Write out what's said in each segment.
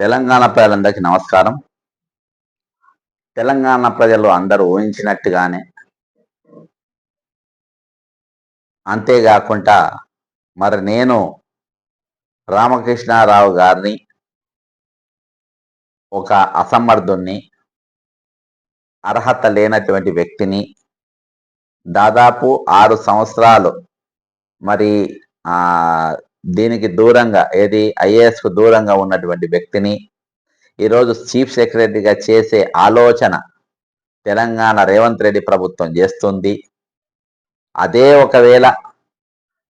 తెలంగాణ ప్రజలందరికీ నమస్కారం. తెలంగాణ ప్రజలు అందరూ ఊహించినట్టుగానే అంతేకాకుండా మరి నేను రామకృష్ణారావు గారిని ఒక అసమర్థుణ్ణి అర్హత లేనటువంటి వ్యక్తిని దాదాపు ఆరు సంవత్సరాలు మరి దీనికి దూరంగా ఏది ఐఏఎస్కు దూరంగా ఉన్నటువంటి వ్యక్తిని ఈరోజు చీఫ్ సెక్రటరీగా చేసే ఆలోచన తెలంగాణ రేవంత్ రెడ్డి ప్రభుత్వం చేస్తుంది. అదే ఒకవేళ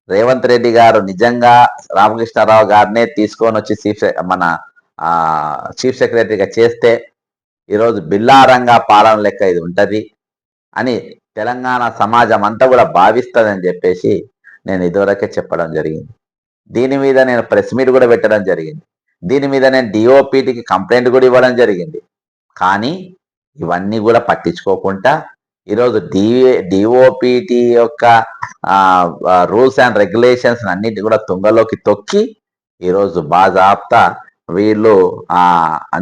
రేవంత్ రెడ్డి గారు నిజంగా రామకృష్ణారావు గారినే తీసుకొని వచ్చి చీఫ్ మన చీఫ్ సెక్రటరీగా చేస్తే ఈరోజు బిల్లారంగా పాలన లెక్క ఇది ఉంటుంది అని తెలంగాణ సమాజం అంతా కూడా భావిస్తుందని చెప్పేసి నేను ఇదివరకే చెప్పడం జరిగింది. దీని మీద నేను ప్రెస్ మీట్ కూడా పెట్టడం జరిగింది. దీని మీద నేను డిఓపిటికి కంప్లైంట్ కూడా ఇవ్వడం జరిగింది. కానీ ఇవన్నీ కూడా పట్టించుకోకుండా ఈరోజు డిఏ డిఓపిటి యొక్క రూల్స్ అండ్ రెగ్యులేషన్స్ అన్నిటి కూడా తుంగలోకి తొక్కి ఈరోజు బాజాప్తా వీళ్ళు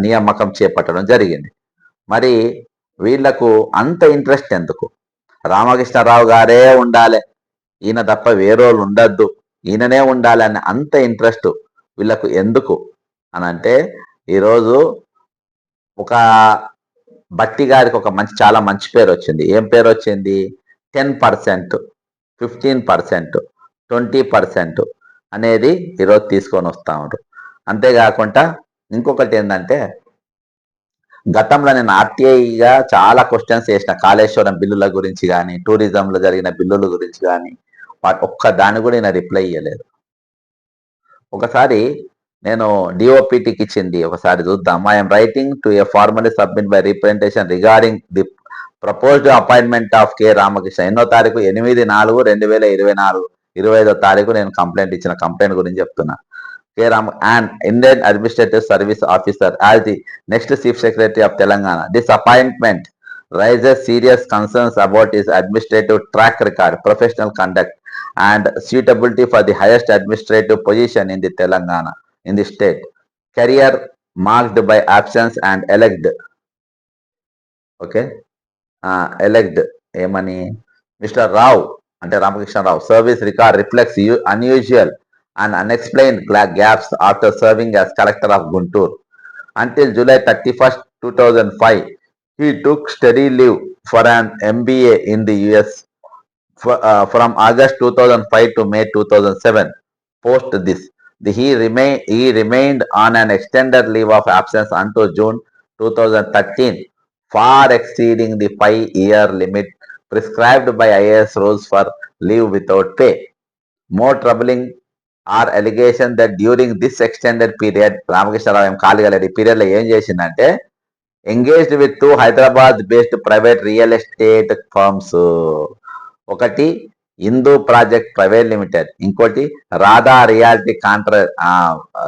నియామకం చేపట్టడం జరిగింది. మరి వీళ్ళకు అంత ఇంట్రెస్ట్ ఎందుకు? రామకృష్ణరావు గారే ఉండాలి. ఈయన తప్ప వేరోళ్ళు ఉండద్దు. ఈయననే ఉండాలని అంత ఇంట్రెస్ట్ వీళ్ళకు ఎందుకు? అని అంటే ఈరోజు ఒక బట్టి గారికి ఒక మంచి చాలా మంచి పేరు వచ్చింది. ఏం పేరు వచ్చింది? Ten percent fifteen percent twenty percent అనేది ఈరోజు తీసుకొని వస్తా ఉంటారు అంతేకాకుండా ఇంకొకటి ఏంటంటే గతంలో నేను ఆర్టీఐగా చాలా క్వశ్చన్స్ వేసిన కాళేశ్వరం బిల్లుల గురించి కానీ టూరిజంలో జరిగిన బిల్లుల గురించి కానీ ఒక్క దాని కూడా నేను రిప్లై ఇవ్వలేదు ఒకసారి నేను డిఓపిటికి ఇచ్చింది ఒకసారి చూద్దాం. I'm writing to a formally submit by representation regarding the proposed appointment of K Ramakrishna ఎన్నో తారీఖు? ఎనిమిది నాలుగు రెండు వేల ఇరవై నాలుగు. ఇరవై ఐదో తారీఖు నేను కంప్లైంట్ ఇచ్చిన కంప్లైంట్ గురించి చెప్తున్నా. K Ram and Indian administrative service officer as the next chief secretary of Telangana this appointment raises serious concerns about his administrative track record professional conduct and suitability for the highest administrative position in the Telangana, in the state. Career marked by absence and elect. Okay. Uh, elect ఏమని mister Rao అంటే Ramakrishna Rao service record reflects unusual and unexplained gaps after serving as collector of Guntur. Until July 31st, 2005, he took steady leave for an MBA in the US for, uh, from August 2005 to May 2007. Post this, the, he, remain, he remained on an extended leave of absence until June 2013, far exceeding the five-year limit prescribed by IAS rules for leave without pay. More troubling are allegations that during this extended period, Ramakrishna Rao Kaligaledi period లో ఏం చేసిందంటే engaged with two Hyderabad based private real estate firms ఒకటి Hindu project private limited ఇంకోటి Radha reality కాంట్ర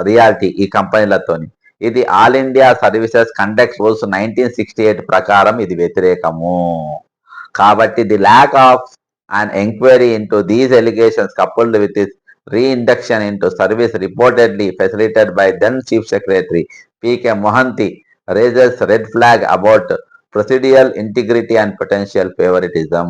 reality ఈ కంపెనీలతో ఇది all India services conduct rules nineteen sixty eight ప్రకారం ఇది వ్యతిరేకము. కాబట్టి the lack of and enquiry into these allegations coupled with reinduction into service reportedly facilitated by then chief secretary PK Mohanty raises red flag about procedural integrity and potential favouritism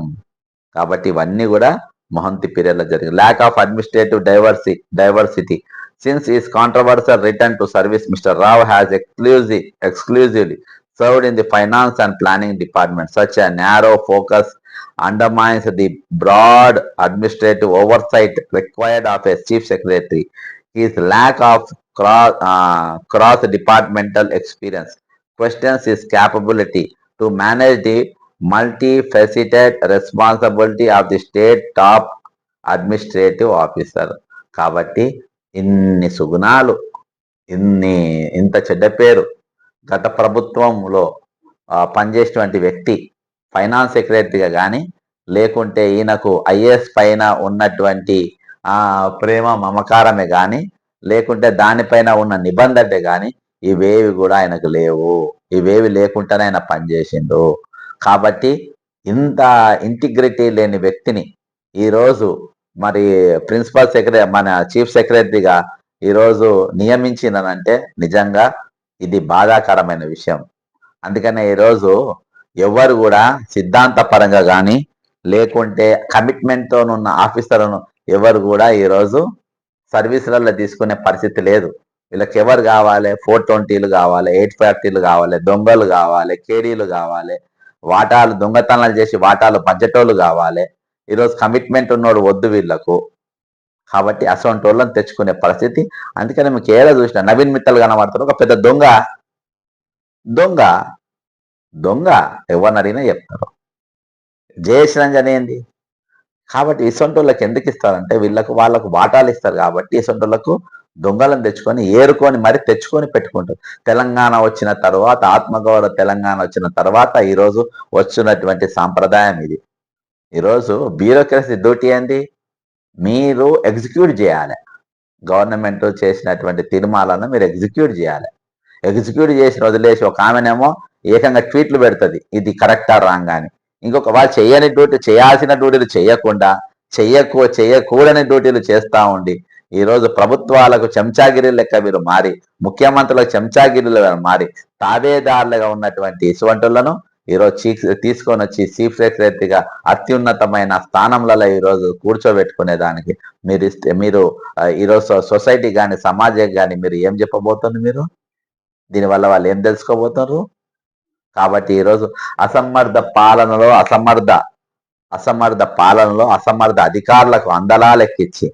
కాబట్టి ఇవన్నీ కూడా మొహంతి పీరియడ్లో జరిగింది lack of administrative డైవర్సి diversity since his controversial return to service mister Rao has exclusive exclusively served in the finance and planning department. Such a narrow focus undermines the broad administrative oversight required of a chief secretary. His lack of cross, uh, cross departmental experience questions his capability to manage the multifaceted responsibility of the state top administrative officer కాబట్టి ఇన్ని సుగుణాలు ఇన్ని ఇంత చెడ్డ పేరు గత ప్రభుత్వంలో పనిచేసినటువంటి వ్యక్తి ఫైనాన్స్ సెక్రటరీగా కానీ లేకుంటే ఈయనకు ఐఏఎస్ పైన ఉన్నటువంటి ప్రేమ మమకారమే కానీ లేకుంటే దానిపైన ఉన్న నిబంధనే కానీ ఇవేవి కూడా ఆయనకు లేవు. ఇవేవి లేకుండానే ఆయన పనిచేసిండు. కాబట్టి ఇంత ఇంటిగ్రిటీ లేని వ్యక్తిని ఈరోజు మరి ప్రిన్సిపల్ సెక్రటరీ మన చీఫ్ సెక్రటరీగా ఈరోజు నియమించిందనంటే నిజంగా ఇది బాధాకరమైన విషయం. అందుకనే ఈరోజు ఎవరు కూడా సిద్ధాంతపరంగా కానీ లేకుంటే కమిట్మెంట్తో ఉన్న ఆఫీసర్లను ఎవరు కూడా ఈరోజు సర్వీసులలో తీసుకునే పరిస్థితి లేదు. వీళ్ళకి ఎవరు కావాలి? ఫోర్ ట్వంటీలు కావాలి ఎయిట్ ఫార్టీలు కావాలి దొంగలు కావాలి కేడీలు కావాలి వాటాలు దొంగతనాలు చేసి వాటాలు బడ్జెటోళ్ళు కావాలి. ఈరోజు కమిట్మెంట్ ఉన్నోడు వద్దు వీళ్ళకు. కాబట్టి అసొంటి వాళ్ళని తెచ్చుకునే పరిస్థితి. అందుకని మీకు ఏదో చూసిన నవీన్ మిత్తలు కనబడుతున్నారు. ఒక పెద్ద దొంగ. దొంగ. దొంగ ఎవరిని అడిగినా చెప్తారు. జయశ్రంజన్ ఏంది? కాబట్టి ఇసొంటోళ్ళకి ఎందుకు ఇస్తారంటే వీళ్ళకు వాళ్ళకు వాటాలు ఇస్తారు కాబట్టి ఇసొంటోళ్ళకు దొంగలను తెచ్చుకొని ఏరుకొని మరి తెచ్చుకొని పెట్టుకుంటారు. తెలంగాణ వచ్చిన తర్వాత ఆత్మగౌరవ తెలంగాణ వచ్చిన తర్వాత ఈరోజు వచ్చినటువంటి సాంప్రదాయం ఇది. ఈరోజు బ్యూరోక్రసీ డ్యూటీ ఏంది? మీరు ఎగ్జిక్యూట్ చేయాలి. గవర్నమెంట్ చేసినటువంటి తీర్మానాలను మీరు ఎగ్జిక్యూట్ చేయాలి. ఎగ్జిక్యూట్ చేసిన వదిలేసి ఒక ఆమెనేమో ఏకంగా ట్వీట్లు పెడుతుంది. ఇది కరెక్టా రాంగ్ అని. ఇంకొక వాళ్ళు చేయని డ్యూటీ చేయాల్సిన డ్యూటీలు చేయకుండా చెయ్యకు చేయకూడని డ్యూటీలు చేస్తూ ఉండి ఈ రోజు ప్రభుత్వాలకు చెంచాగిరి లెక్క మీరు మారి ముఖ్యమంత్రులకు చెంచాగిరిలు మారి తాబేదారులుగా ఉన్నటువంటి ఇటువంటులను ఈరోజు చీఫ్ తీసుకొని వచ్చి చీఫ్ సెక్రటరీగా అత్యున్నతమైన స్థానంలలో ఈరోజు కూర్చోబెట్టుకునే దానికి మీరు ఇస్తే మీరు ఈరోజు సొసైటీ కానీ సమాజం కానీ మీరు ఏం చెప్పబోతుంది మీరు? దీనివల్ల వాళ్ళు ఏం తెలుసుకోబోతున్నారు? కాబట్టి ఈరోజు అసమర్థ పాలనలో అసమర్థ అసమర్థ పాలనలో అసమర్థ అధికారులకు అందలాలెక్కిచ్చి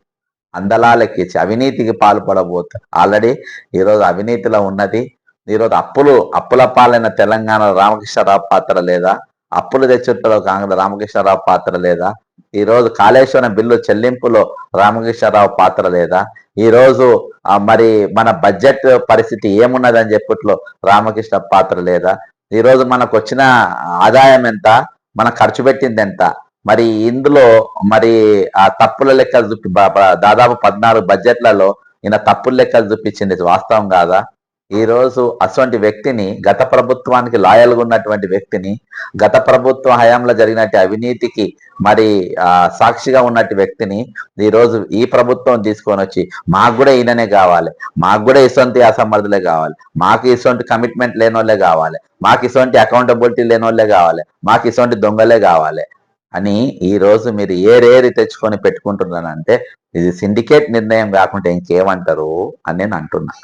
అందలాలెక్కిచ్చి అవినీతికి పాల్పడబోతారు ఆల్రెడీ ఈరోజు అవినీతిలో ఉన్నది. ఈరోజు అప్పులు అప్పుల పాలైన తెలంగాణ రామకృష్ణరావు పాత్ర లేదా? అప్పులు తెచ్చుటలో కాంగ్రెస్ రామకృష్ణరావు పాత్ర లేదా? ఈరోజు కాళేశ్వరం బిల్లు చెల్లింపులో రామకృష్ణరావు పాత్ర లేదా? ఈరోజు మరి మన బడ్జెట్ పరిస్థితి ఏమున్నదని చెప్పట్లో రామకృష్ణ పాత్ర లేదా? ఈరోజు మనకు వచ్చిన ఆదాయం ఎంత? మనం ఖర్చు పెట్టింది ఎంత? మరి ఇందులో మరి ఆ తప్పుల లెక్కలు చూపి దాదాపు పద్నాలుగు బడ్జెట్లలో ఈయన తప్పుల లెక్కలు చూపించింది వాస్తవం కాదా? ఈ రోజు అటువంటి వ్యక్తిని గత ప్రభుత్వానికి లాయల్గా ఉన్నటువంటి వ్యక్తిని గత ప్రభుత్వ హయాంలో జరిగినట్టు అవినీతికి మరి ఆ సాక్షిగా ఉన్నట్టు వ్యక్తిని ఈ రోజు ఈ ప్రభుత్వం తీసుకొని వచ్చి మాకు కూడా ఈయననే కావాలి. మాకు కూడా ఇటువంటి అసమర్థులే కావాలి. మాకు ఇటువంటి కమిట్మెంట్ లేనోళ్ళే కావాలి. మాకు ఇటువంటి అకౌంటబిలిటీ లేనోళ్ళే కావాలి. మాకు ఇటువంటి దొంగలే కావాలి. అని ఈ రోజు మీరు ఏరేరి తెచ్చుకొని పెట్టుకుంటున్నానంటే ఇది సిండికేట్ నిర్ణయం కాకుండా ఇంకేమంటారు అని నేను అంటున్నా.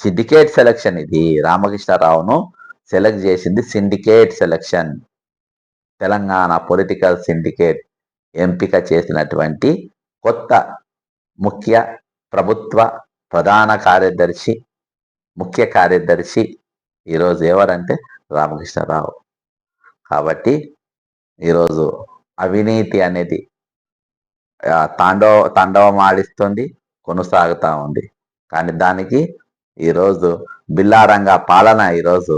సిండికేట్ సెలక్షన్ ఇది. రామకృష్ణారావును సెలెక్ట్ చేసింది syndicate selection. Telangana political syndicate ఎంపిక చేసినటువంటి కొత్త ముఖ్య ప్రభుత్వ ప్రధాన కార్యదర్శి ముఖ్య కార్యదర్శి ఈరోజు ఎవరంటే రామకృష్ణారావు. కాబట్టి ఈరోజు అవినీతి అనేది తాండవ తాండవం ఆడిస్తుంది కొనసాగుతా ఉంది. కానీ దానికి ఈరోజు బిల్లారంగా పాలన ఈరోజు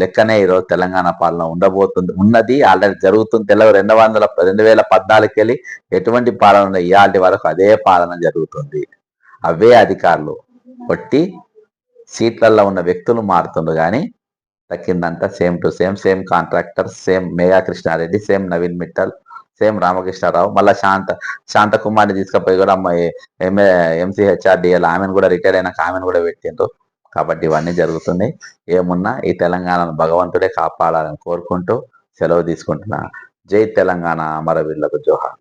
లెక్కనే ఈరోజు తెలంగాణ పాలన ఉండబోతుంది. ఉన్నది ఆల్రెడీ జరుగుతుంది. తెల్ల రెండు వందల రెండు వేల పద్నాలుగుకి వెళ్ళి ఎటువంటి పాలన ఉందో ఇవాటి వరకు అదే పాలన జరుగుతుంది. అవే అధికారులు. కొట్టి సీట్లలో ఉన్న వ్యక్తులు మారుతుండ్రు కానీ తక్కిందంతా same to same same contractor same Megha Krishna Reddy same Naveen Mittal same Ramakrishna Rao. మళ్ళా శాంత శాంతకుమార్ని తీసుకుపోయి కూడా ఎంఏ ఎంసీహెచ్ఆర్డిఎల్ ఆమెను కూడా రిటైర్ అయినాక ఆమెను కూడా పెట్టిండ్రు. కాబట్టి ఇవన్నీ జరుగుతున్నాయి. ఏమున్నా ఈ తెలంగాణను భగవంతుడే కాపాడాలని కోరుకుంటూ సెలవు తీసుకుంటున్నా. జై తెలంగాణ అమరవీరులకు జోహార్.